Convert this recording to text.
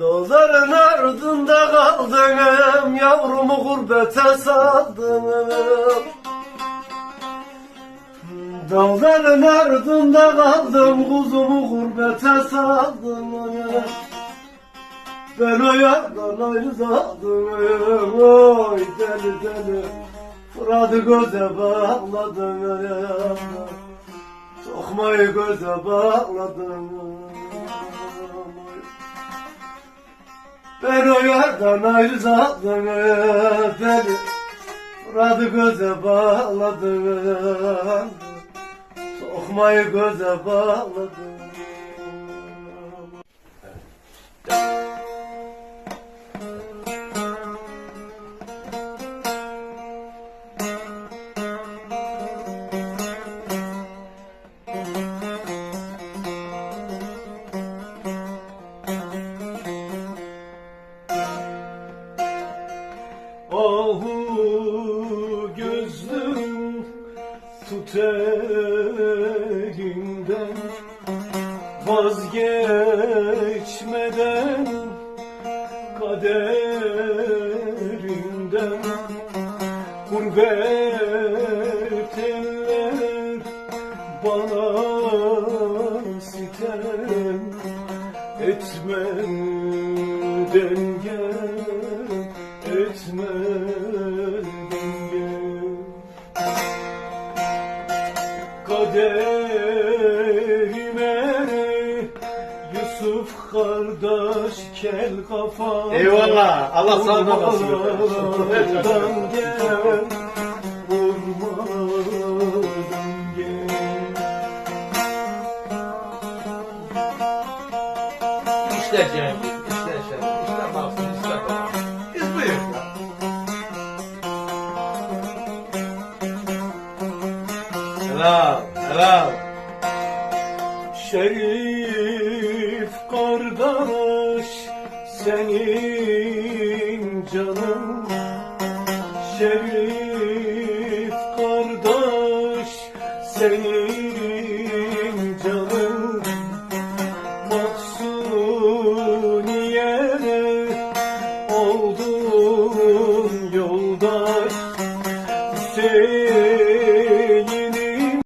Dağların ardında kaldım Yavrumu gurbete saldım Dağların ardında kaldım Kuzumu gurbete saldım Ben o yardan ayrıldım Oy deli deli. Fırat'ı göze bağladım Tokmayı göze bağladım Ben o yardan ayrıldım Deli Fırat'ı göze bağladım. Tokmayı göze bağladım Ahu gözlüm tut elimden Vazgeçmeden kaderimden Gurbet eller bana sitem etmeden gel etmeden gel kaderime Yusuf kardeş kel kafa Eyvallah. Allah sağlık versin. Vurmadan gel İşler Cengiz, Helal, helal. Şerif kardeş senin canın. Şerif kardeş senin canın. Mahzun yere oldun yolda.